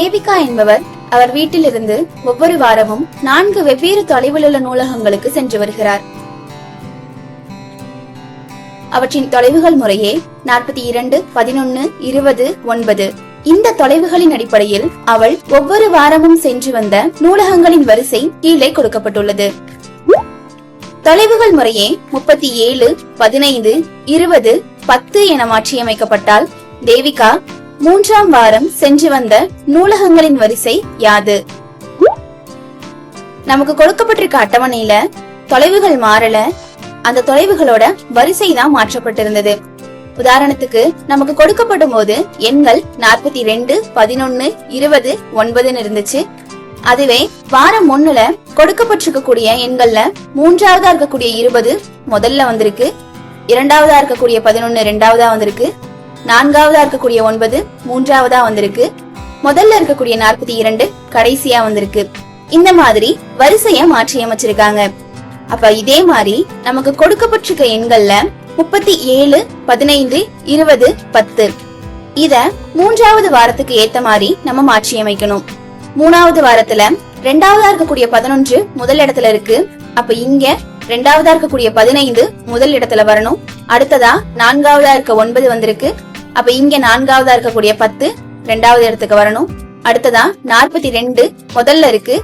தேவிகா என்பவர் அவர் வீட்டிலிருந்து ஒவ்வொரு வாரமும் நான்கு வெவ்வேறு தொலைவில் உள்ள நூலகங்களுக்கு சென்று வருகிறார். அவற்றின் தொலைவுகள் முறையே நாற்பத்தி இரண்டு பதினொன்னு இருபது ஒன்பது. இந்த தொலைவுகளின் அடிப்படையில் அவள் ஒவ்வொரு வாரமும் சென்று வந்த நூலகங்களின் வரிசை கீழே கொடுக்கப்பட்டுள்ளது. தொலைவுகள் முறையே முப்பத்தி ஏழு பதினைந்து இருபது பத்து என மாற்றியமைக்கப்பட்டால் தேவிகா மூன்றாம் வாரம் சென்று வந்த நூலகங்களின் வரிசை யாது. நமக்கு கொடுக்கப்பட்டிருக்க அட்டவணையில தொலைவுகள் மாறல அந்த தொலைவுகளோட வரிசை தான் மாற்றப்பட்டிருந்தது. உதாரணத்துக்கு நமக்கு கொடுக்கப்படும் போது எண்கள் நாற்பத்தி ரெண்டு பதினொன்னு இருபது ஒன்பதுன்னு இருந்துச்சு. அதுவே வாரம் ஒண்ணுல கொடுக்கப்பட்டிருக்கக்கூடிய எண்கள்ல மூன்றாவதா இருக்கக்கூடிய இருபது முதல்ல வந்திருக்கு. இரண்டாவதா இருக்கக்கூடிய பதினொன்னு ரெண்டாவதா வந்திருக்கு. நான்காவதா இருக்கக்கூடிய ஒன்பது மூன்றாவதா வந்திருக்கு. முதல்ல இருக்கக்கூடிய நாற்பத்தி இரண்டு கடைசியா வந்திருக்கு. இந்த மாதிரி வரிசைய மாற்றி அமைச்சிருக்காங்க. அப்ப இதே மாதிரி நமக்கு கொடுக்கப்பட்டிருக்க எண்கள்ல முப்பத்தி ஏழு பதினைந்து இருபது பத்து. இத மூன்றாவது வாரத்துக்கு ஏத்த மாதிரி நம்ம மாற்றி அமைக்கணும். மூணாவது வாரத்துல ரெண்டாவதா இருக்கக்கூடிய பதினொன்று முதல் இடத்துல இருக்கு. அப்ப இங்க ரெண்டாவதா இருக்கக்கூடிய பதினைந்து முதல் இடத்துல வரணும். அடுத்ததா நான்காவதா இருக்க ஒன்பது வந்திருக்கு. அப்ப இங்க நான்காவதா இருக்கக்கூடிய பத்து ரெண்டாவது இடத்துக்கு வரணும். அடுத்ததா நாற்பத்தி ரெண்டு முதல்ல இருக்கு.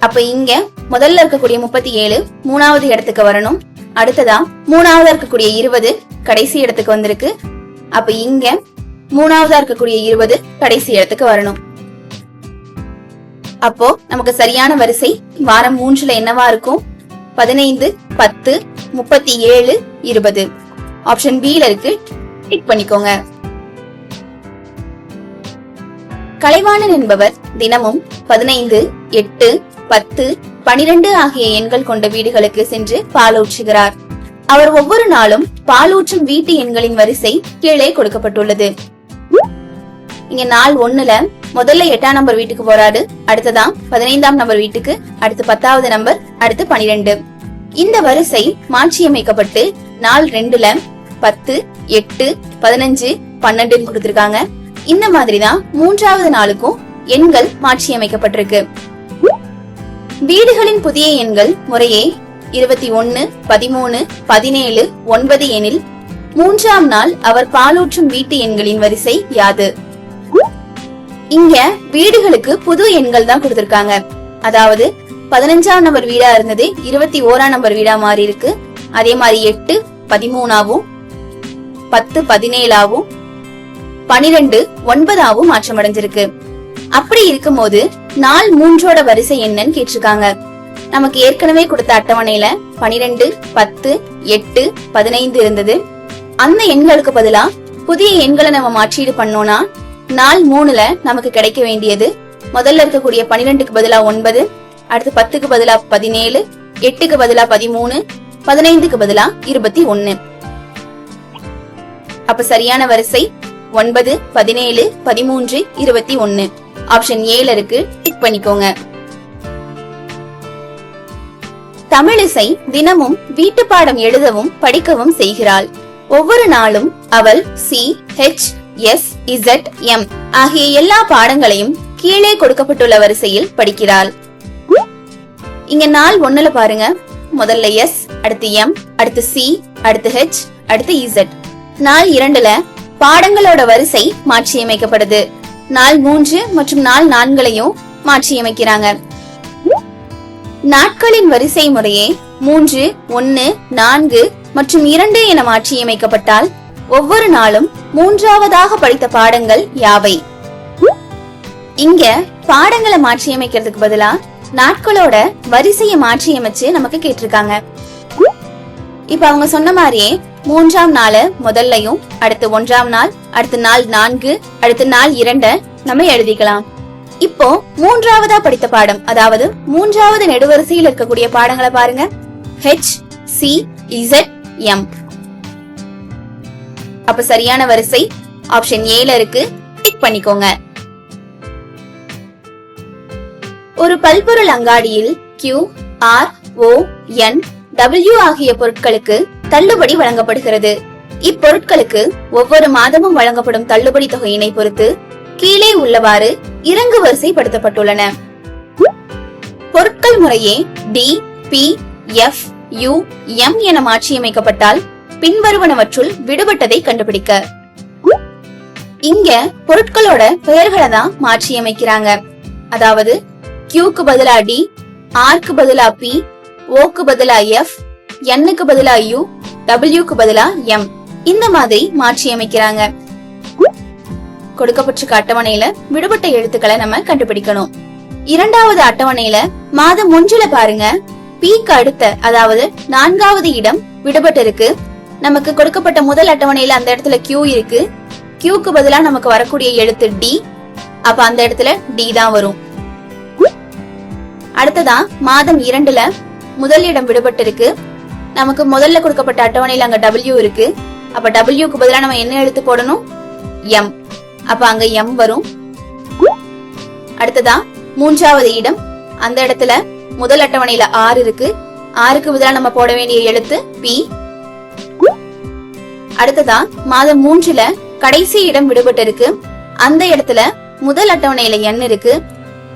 அப்ப இங்க முதல்ல இருக்கக்கூடிய முப்பத்தி ஏழு மூணாவது இடத்துக்கு வரணும். அடுத்ததா மூணாவதா இருக்கக்கூடிய இருபது கடைசி இடத்துக்கு வந்திருக்கு. அப்ப இங்க மூணாவதா இருக்கக்கூடிய இருபது கடைசி இடத்துக்கு வரணும். அப்போ நமக்கு சரியான வரிசை வாரம் மூன்றுல என்னவா இருக்கும்? பதினைந்து பத்து முப்பத்தி ஏழு இருபது. ஆப்ஷன் பி ல இருக்கு. டிக் பண்ணிக்கோங்க. கலைவாணன் என்பவர் தினமும் பதினைந்து எட்டு பத்து பனிரெண்டு ஆகிய எண்கள் கொண்ட வீடுகளுக்கு சென்று பாலூற்றுகிறார் அவர் ஒவ்வொரு நாளும் பாலூற்றும் வீட்டு எண்களின் வரிசை கீழே கொடுக்கப்பட்டுள்ளது. இங்க நாள் ஒண்ணுல முதல்ல எட்டாம் நம்பர் வீட்டுக்கு போறாரு அடுத்ததான் பதினைந்தாம் நம்பர் வீட்டுக்கு அடுத்து பத்தாவது நம்பர் அடுத்து பனிரெண்டு. இந்த வரிசை மாற்றியமைக்கப்பட்டு நாள் ரெண்டுல பத்து எட்டு பதினஞ்சு பன்னெண்டுன்னு கொடுத்திருக்காங்க. இந்த மாதிரிதான் மூன்றாவது நாளுக்கும் எண்கள் மாற்றியமைக்கப்பட்டிருக்கு. வீடுகளின் புதிய எண்கள் முறையே இருபத்தி ஒன்னு பதிமூணு பதினேழு ஒன்பது எனில் மூன்றாம் நாள் அவர் பாலூற்றும் வீட்டு எண்களின் வரிசை யாது. இங்க வீடுகளுக்கு புது எண்கள் தான் கொடுத்திருக்காங்க. அதாவது பதினஞ்சாம் நம்பர் வீடா இருந்தது இருபத்தி ஓராம் நம்பர் வீடா மாறி இருக்கு அதே மாதிரி எட்டு பதிமூணாவும் பத்து பதினேழாவும் பனிரெண்டு ஒன்பதாவும் மாற்றமடைஞ்சிருக்கு. அப்படி இருக்கும்போது நாள் மூன்றோட வரிசை என்னன்னு கேட்டிருக்காங்க. நமக்கு ஏற்கனவே கொடுத்த அட்டவணையில பனிரெண்டு பத்து எட்டு பதினைந்து இருந்தது. அந்த எண்களுக்கு பதிலா புதிய எண்களை நம்ம மாற்றீடு பண்ணோம்னா நாள் மூணுல நமக்கு கிடைக்க வேண்டியது முதல்ல இருக்கக்கூடிய பனிரெண்டுக்கு பதிலா ஒன்பது அடுத்து பத்துக்கு பதிலா பதினேழு எட்டுக்கு பதிலா பதிமூணு பதினைந்துக்கு பதிலா இருபத்தி ஒன்னு. அப்ப சரியான வரிசை ஒன்பது பதினேழு பதிமூன்று இருபத்தி ஒன்னு. ஆப்ஷன் ஏல இருக்கு டிக் பண்ணிக்கோங்க. தமிழிசை தினமும் வீட்டு பாடம் எழுதவும் படிக்கவும் செய்கிறாள். ஒவ்வொரு நாளும் அவள் C H S Z M ஆகிய எல்லா பாடங்களையும் கீழே கொடுக்கப்பட்டுள்ள வரிசையில் படிக்கிறாள். இங்க நாள் ஒண்ணுல பாருங்க. முதல்ல எஸ் அடுத்து எம் அடுத்து சி அடுத்து ஹெச் அடுத்து இசட் நாள் இரண்டுல பாடங்களோட வரிசை மாற்றியமைக்கப்படுது. நாள் மூன்று மற்றும் நாள் நான்களையும் மாற்றியமைக்கிறாங்க. நாட்களின் வரிசை முறையே மூன்று ஒன்னு நான்கு மற்றும் இரண்டு என மாற்றியமைக்கப்பட்டால் ஒவ்வொரு நாளும் மூன்றாவதாக படித்த பாடங்கள் யாவை? இங்க பாடங்களை மாற்றியமைக்கிறதுக்கு பதிலா நாட்களோட வரிசையை மாற்றியமைச்சு நமக்கு கேட்டிருக்காங்க. இப்ப அவங்க சொன்ன மாதிரியே மூன்றாம் நாள் முதல்லையும் அடுத்து ஒன்றாம் நாள் அடுத்த நாள் நான்கு அடுத்த நாள் இரண்ட நம்ம எழுதிக்கலாம். இப்போ மூன்றாவதா படித்த பாடம் அதாவது மூன்றாவது நெடுவரிசையில் இருக்கக்கூடிய பாடங்களை பாருங்க. ஹெச் சி இசட் எம் அப்ப சரியான வரிசை ஆப்ஷன் ஏல இருக்கு டிக் பண்ணிக்கோங்க. ஒரு பல்பொருள் அங்காடியில் Q R O N W ஆகிய பொருட்களுக்கு தள்ளுபடி வழங்கப்படுகிறது. இப்பொருட்களுக்கு ஒவ்வொரு மாதமும் வழங்கப்படும் தள்ளுபடி தொகையினை பொறுத்து கீழே உள்ளவாறு இறங்கு வரிசைப்படுத்தப்பட்டுள்ளன. பொருட்கள் முறையே D B F U M என மாற்றியமைக்கப்பட்டால் பின்வருவனவற்றுள் விடுபட்டதை கண்டுபிடிக்க. இங்க பொருட்களோட பெயர்களை தான் மாற்றியமைக்கிறாங்க. அதாவது கியூக்கு பதிலா டி ஆர்க்கு பதிலா பி ஓக்கு பதிலா எஃப் எண்ணுக்கு பதிலா யூ டபிள்யூக்கு பதிலா எம் இந்த மாதிரி மாற்றியமைக்கிறாங்க. கொடுக்கப்பட்டிருக்க அட்டவணையில விடுபட்ட எழுத்துக்களை நம்ம கண்டுபிடிக்கணும். இரண்டாவது அட்டவணையில மாதம் ஒன்றுல பாருங்க. பீக்கு அடுத்த அதாவது நான்காவது இடம் விடுபட்டு இருக்கு நமக்கு கொடுக்கப்பட்ட முதல் அட்டவணையில அந்த இடத்துல கியூ இருக்கு. கியூக்கு பதிலா நமக்கு வரக்கூடிய எழுத்து டி அப்ப அந்த இடத்துல டி தான் வரும். அடுத்ததா மாதம் இரண்டுல முதல் இடம் விடுபட்டு இருக்கு நமக்கு முதல்ல கொடுக்கப்பட்ட அட்டவணையில அங்க டபிள்யூ இருக்கு. அப்ப டபிள்யூக்கு பதிலா நம்ம என்ன எழுத்து போடணும்? எம் அப்ப அங்க எம் வரும். அடுத்ததா மூன்றாவது இடம். அந்த இடத்துல முதல் அட்டவணையில ஆறு இருக்கு. ஆறுக்கு பதிலா நம்ம போட வேண்டிய எழுத்து பி அடுத்ததா மாதம் மூன்றுல கடைசி இடம் விடுபட்டு இருக்கு அந்த இடத்துல முதல் அட்டவணையில எண் இருக்கு.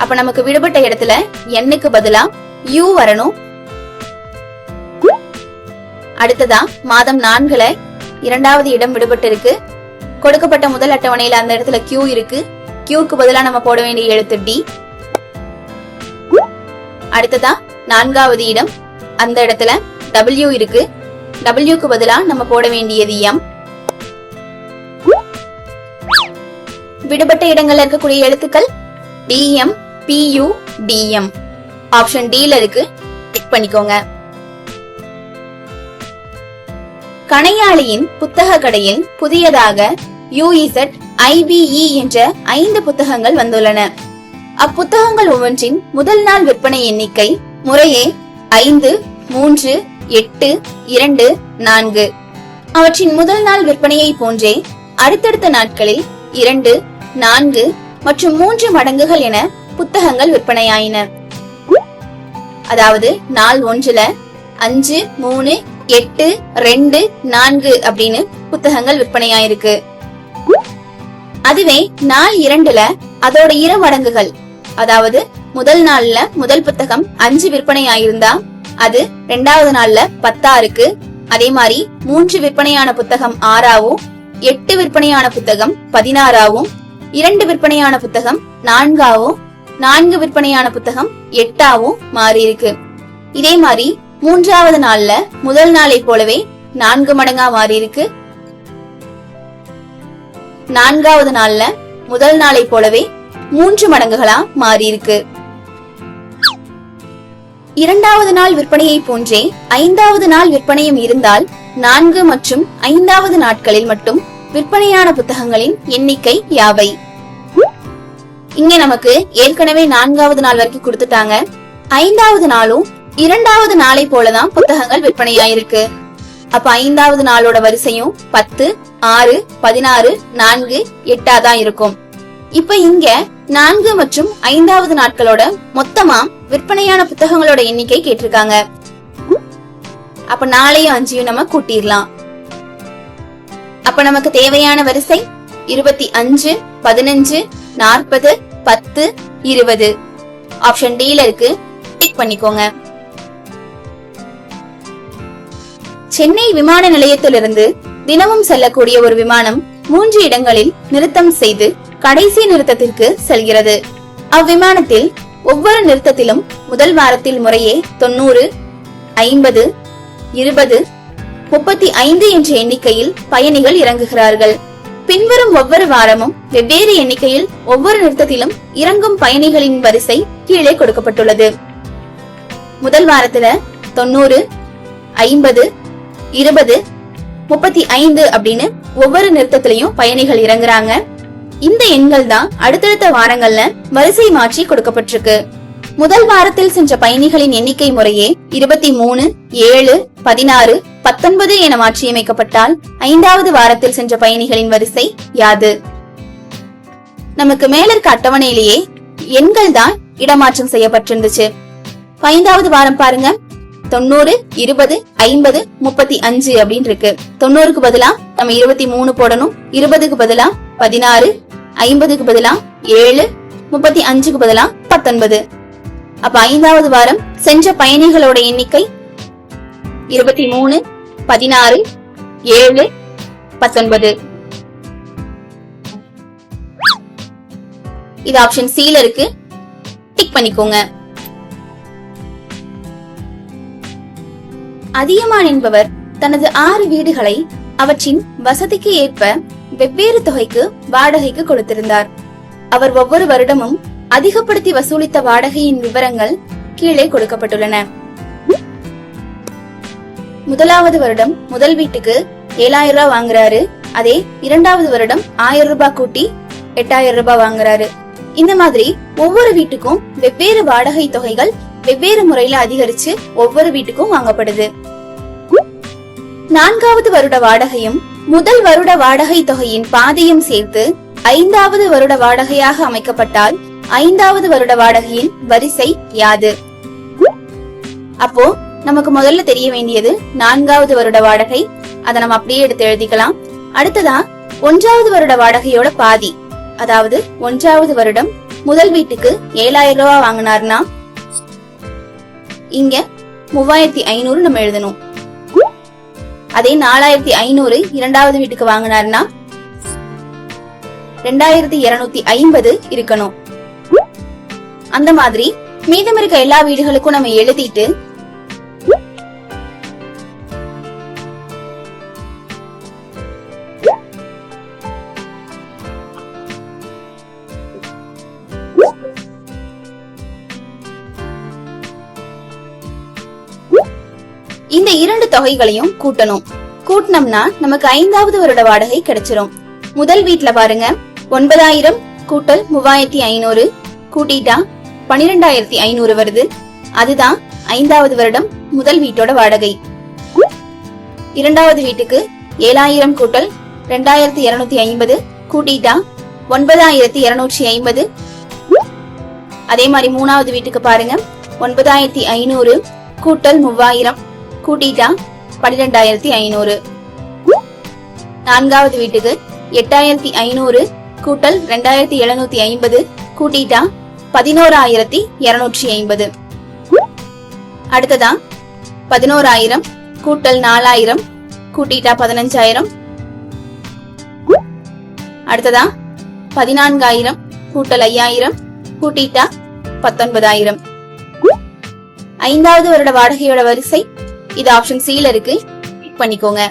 அப்ப நமக்கு விடுபட்ட இடத்துல எண்ணுக்கு பதிலா யூ வரணும். அடுத்ததா மாதம் நான்குல இரண்டாவது இடம் விடுபட்டு இருக்கு கொடுக்கப்பட்ட முதல் அட்டவணையில அந்த இடத்துல கியூ இருக்கு. கியூக்கு பதிலா நம்ம போட வேண்டிய எழுத்து டி அடுத்ததா நான்காவது இடம் அந்த இடத்துல டபிள்யூ இருக்கு. டபிள்யூக்கு பதிலா நம்ம போட வேண்டியது எம் விடுபட்ட இடங்கள்ல இருக்கக்கூடிய எழுத்துக்கள் டிஎம் பியூ டிஎம் ஆப்ஷன் டில இருக்கு. டிக் பண்ணிக்கோங்க. கணையாளியின் புத்தக கடையில் புதியதாக யூஇசட் ஐபிஇ என்ற ஐந்து புத்தகங்கள் வந்துள்ளன. அப்புத்தகங்கள் ஒவ்வொன்றின் முதல் நாள் விற்பனை எண்ணிக்கை முறையே ஐந்து மூன்று எட்டு இரண்டு நான்கு. அவற்றின் முதல் நாள் விற்பனையை போன்றே அடுத்தடுத்த நாட்களில் இரண்டு நான்கு மற்றும் மூன்று மடங்குகள் என புத்தகங்கள் விற்பனையாயின. அதாவது நாள் ஒன்றுல அஞ்சு மூணு எட்டு ரெண்டு நான்கு அப்படின்னு புத்தகங்கள் விற்பனையாயிருக்கு. அதுவே நாள் இரண்டுல அதோட இரு மடங்குகள். அதாவது முதல் நாள்ல முதல் புத்தகம் அஞ்சு விற்பனை ஆயிருந்தா அது ரெண்டாவது நாள்ல பத்தா இருக்கு அதே மாதிரி மூன்று விற்பனையான புத்தகம் ஆறாவும் எட்டு விற்பனையான புத்தகம் பதினாறாவும் இரண்டு விற்பனையான புத்தகம் நான்காவும் நான்கு விற்பனையான புத்தகம் எட்டாவும் மாறி இருக்கு இதே மாதிரி மூன்றாவது நாள்ல முதல் நாளை போலவே நான்கு மடங்கா மாறி இருக்கு. நான்காவது நாள்ல முதல் நாளை போலவே மூன்று மடங்குகளா மாறி இருக்கு. இரண்டாவது நாள் விற்பனையை போன்றே ஐந்தாவது நாள் விற்பனையும் இருந்தால் நான்கு மற்றும் ஐந்தாவது நாட்களில் மட்டும் விற்பனையான புத்தகங்களின் எண்ணிக்கை யாவை? இங்க நமக்கு ஏற்கனவே நான்காவது நாள் வரைக்கும் கொடுத்துட்டாங்க. ஐந்தாவது நாளும் இரண்டாவது நாளை போலதான் புத்தகங்கள் விற்பனையாயிருக்கு. அப்ப ஐந்தாவது நாளோட வரிசையும் பத்து ஆறு பதினாறு நான்கு எட்டா தான் இருக்கும். இப்ப இங்க நான்கு மற்றும் ஐந்தாவது நாட்களோட மொத்தமா விற்பனையான புத்தகங்களோட எண்ணிக்கை கேட்டிருக்காங்க. அப்ப நாளையும் அஞ்சையும் நம்ம கூட்டிடலாம் அப்ப நமக்கு தேவையான வரிசை இருபத்தி அஞ்சு பதினஞ்சு நாற்பது பத்து இருபது. ஆப்ஷன் டில இருக்கு. டிக் பண்ணிக்கோங்க. சென்னை விமான நிலையத்திலிருந்து தினமும் செல்லக்கூடிய ஒரு விமானம் மூன்று இடங்களில் நிறுத்தம் செய்து கடைசி நிறுத்தத்திற்கு செல்கிறது. அவ்விமானத்தில் ஒவ்வொரு நிறுத்தத்திலும் முதல் வாரத்தில் முறையே தொண்ணூறு ஐம்பது இருபது முப்பத்தி ஐந்து என்ற எண்ணிக்கையில் பயணிகள் இறங்குகிறார்கள். பின்வரும் ஒவ்வொரு வாரமும் வெவ்வேறு எண்ணிக்கையில் ஒவ்வொரு நிறுத்தத்திலும் இறங்கும் பயணிகளின் வரிசை கீழே கொடுக்கப்பட்டுள்ளது. முதல் வாரத்துல தொண்ணூறு ஐம்பது இருபது முப்பத்தி ஐந்து அப்படின்னு ஒவ்வொரு நிறுத்தத்திலையும் பயணிகள் இறங்குறாங்க. இந்த எண்கள் தான் அடுத்தடுத்த வாரங்கள்ல வரிசை மாற்றி கொடுக்கப்பட்டிருக்கு. முதல் வாரத்தில் சென்ற பயணிகளின் எண்ணிக்கை முறையே இருபத்தி மூணு ஏழு பதினாறு பத்தொன்பது என மாற்றியமைக்கப்பட்டால் ஐந்தாவது வாரத்தில் சென்ற பயணிகளின் வரிசை யாது. நமக்கு மேல இருக்க அட்டவணையிலேயே எண்கள் தான் இடமாற்றம் செய்யப்பட்டிருந்துச்சு. ஐந்தாவது வாரம் பாருங்க. தொண்ணூறு இருபது ஐம்பது முப்பத்தி அஞ்சு அப்படின்னு இருக்கு தொண்ணூறுக்கு பதிலா நம்ம இருபத்தி மூணு போடணும். இருபதுக்கு பதிலா பதினாறு ஐம்பதுக்கு பதிலா ஏழு முப்பத்தி அஞ்சுக்கு பதிலா பத்தொன்பது. அப்ப ஐந்தாவது வாரம் சென்ற பயணிகளோட எண்ணிக்கை இருபத்தி மூணு பதினாறு ஏழு பத்தொன்பது. இது ஆப்ஷன் சில இருக்கு. டிக் பண்ணிக்கோங்க. அதியமான் என்பவர் தனது ஆறு வீடுகளை அவற்றின் வசதிக்கு ஏற்ப வெவ்வேறு தொகைக்கு வாடகைக்கு கொடுத்திருந்தார். அவர் ஒவ்வொரு வருடமும் அதிகப்படுத்தி வசூலித்த வாடகையின் விவரங்கள் கீழே கொடுக்கப்பட்டுள்ளன. முதலாவது வருடம் முதல் வீட்டுக்கு ஏழாயிரம் ரூபாய் வாங்குறாரு. அதே இரண்டாவது வருடம் ஆயிரம் ரூபாய் கூட்டி எட்டாயிரம் ரூபாய் வாங்குறாரு. இந்த மாதிரி ஒவ்வொரு வீட்டுக்கும் வெவ்வேறு வாடகை தொகைகள் வெவ்வேறு முறையில அதிகரிச்சு ஒவ்வொரு வீட்டுக்கும் வாங்கப்படுது. நான்காவது வருட வாடகையும் முதல் வருட வாடகை தொகையின் பாதியும் சேர்த்து ஐந்தாவது வருட வாடகையாக அமைக்கப்பட்டால் ஐந்தாவது வருட வாடகையின் வரிசை யாது. அப்போ நமக்கு முதல்ல தெரிய வேண்டியது நான்காவது வருட வாடகை. அதை நம்ம அப்படியே எடுத்து எழுதிக்கலாம். அடுத்ததா ஒன்றாவது வருட வாடகையோட பாதி. அதாவது ஒன்றாவது வருடம் முதல் வீட்டுக்கு ஏழாயிரம் ரூபாய் வாங்கினார்னா இங்க மூவாயிரத்தி ஐநூறு நம்ம எழுதணும். அதே நாலாயிரத்தி ஐநூறு இரண்டாவது வீட்டுக்கு வாங்கினார்னா ரெண்டாயிரத்தி இருநூத்தி ஐம்பது இருக்கணும். அந்த மாதிரி மீதம் இருக்க எல்லா வீடுகளுக்கும் நம்ம எழுதிட்டு தொகைகளையும் கூட்டணும். கூட்டினோம்னா நமக்கு ஐந்தாவது வருட வாடகை கிடைச்சிரும். முதல் வீட்ல பாருங்க ஒன்பதாயிரம் கூட்டல் மூவாயிரத்தி ஐநூறு கூட்டிட்டா பனிரெண்டாயிரத்தி ஐநூறு வருது. அதுதான் ஐந்தாவது வருடம் முதல் வீட்டோட வாடகை. இரண்டாவது வீட்டுக்கு ஏழாயிரம் கூட்டல் ரெண்டாயிரத்தி இருநூத்தி ஐம்பது கூட்டிட்டா ஒன்பதாயிரத்தி இருநூற்றி ஐம்பது. அதே மாதிரி மூணாவது வீட்டுக்கு பாருங்க ஒன்பதாயிரத்தி ஐநூறு கூட்டல் மூவாயிரம். கூட்டிட்டா? பன்னிரெண்டாயிரத்தி ஐநூறு. நான்காவது வீட்டுக்கு எட்டாயிரத்தி ஐநூறு கூட்டல் ரெண்டாயிரத்தி எழுநூத்தி ஐம்பது கூட்டிட்டா பதினோராயிரத்தி இருநூற்றி ஐம்பது. அடுத்ததா? பதினோராயிரம் கூட்டல் நாலாயிரம் கூட்டிட்டா பதினஞ்சாயிரம். அடுத்ததா? பதினான்காயிரம் கூட்டல் ஐயாயிரம் கூட்டிட்டா பத்தொன்பதாயிரம். ஐந்தாவது வருட வாடகையோட வரிசை இது ஆப்ஷன் சில இருக்கு. பண்ணிக்கோங்க.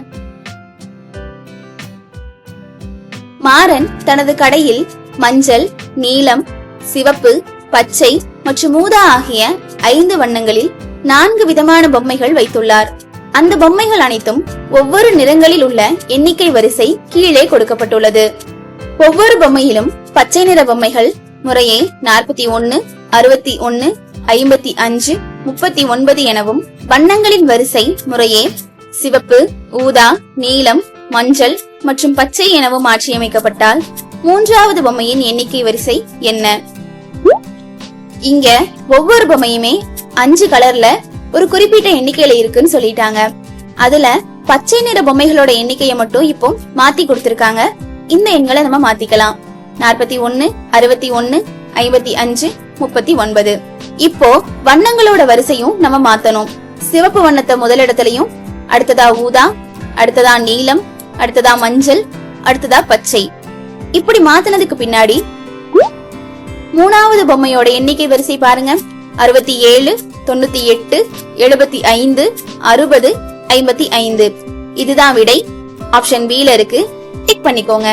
மாறன் தனது கடையில் மஞ்சள் நீலம் சிவப்பு பச்சை மற்றும் ஊதா ஆகிய ஐந்து வண்ணங்களில் நான்கு விதமான பொம்மைகள் வைத்துள்ளார். அந்த பொம்மைகள் அனைத்தும் ஒவ்வொரு நிறங்களில் உள்ள எண்ணிக்கை வரிசை கீழே கொடுக்கப்பட்டுள்ளது. ஒவ்வொரு பொம்மையிலும் பச்சை நிற பொம்மைகள் முறையே நாற்பத்தி ஒன்னு அறுபத்தி ஒன்னு ஐம்பத்தி அஞ்சு முப்பத்தி ஒன்பது எனவும் வண்ணங்களின் வரிசை முறையே சிவப்பு ஊதா நீலம் மஞ்சள் மற்றும் பச்சை எனவும் மாற்றியமைக்கப்பட்டால் மூன்றாவது பொம்மையின் எண்ணிக்கை வரிசை என்ன? இங்க ஒவ்வொரு பொம்மையுமே அஞ்சு கலர்ல ஒரு குறிப்பிட்ட எண்ணிக்கையில இருக்குன்னு சொல்லிட்டாங்க. அதுல பச்சை நிற பொம்மைகளோட எண்ணிக்கையை மட்டும் இப்போ மாத்தி கொடுத்திருக்காங்க. இந்த எண்களை நம்ம மாத்திக்கலாம். நாற்பத்தி ஒன்னு அறுபத்தி ஒன்னு ஐம்பத்தி அஞ்சு முப்பத்தி ஒன்பது. இப்போ வண்ணங்களோட வரிசையும் நம்ம மாத்தணும். சிவப்பு வண்ணத்தை முதலிடத்திலையும் அடுத்ததா ஊதா அடுத்ததா நீலம் அடுத்ததா மஞ்சள் அடுத்ததா பச்சை. இப்படி மாத்தினதுக்கு பின்னாடி மூணாவது பொம்மையோட எண்ணிக்கை வரிசை பாருங்க. அறுபத்தி ஏழு தொண்ணூத்தி எட்டு எழுபத்தி ஐந்து அறுபது ஐம்பத்தி ஐந்து. இதுதான் விடை. ஆப்ஷன் பில இருக்கு. டிக் பண்ணிக்கோங்க.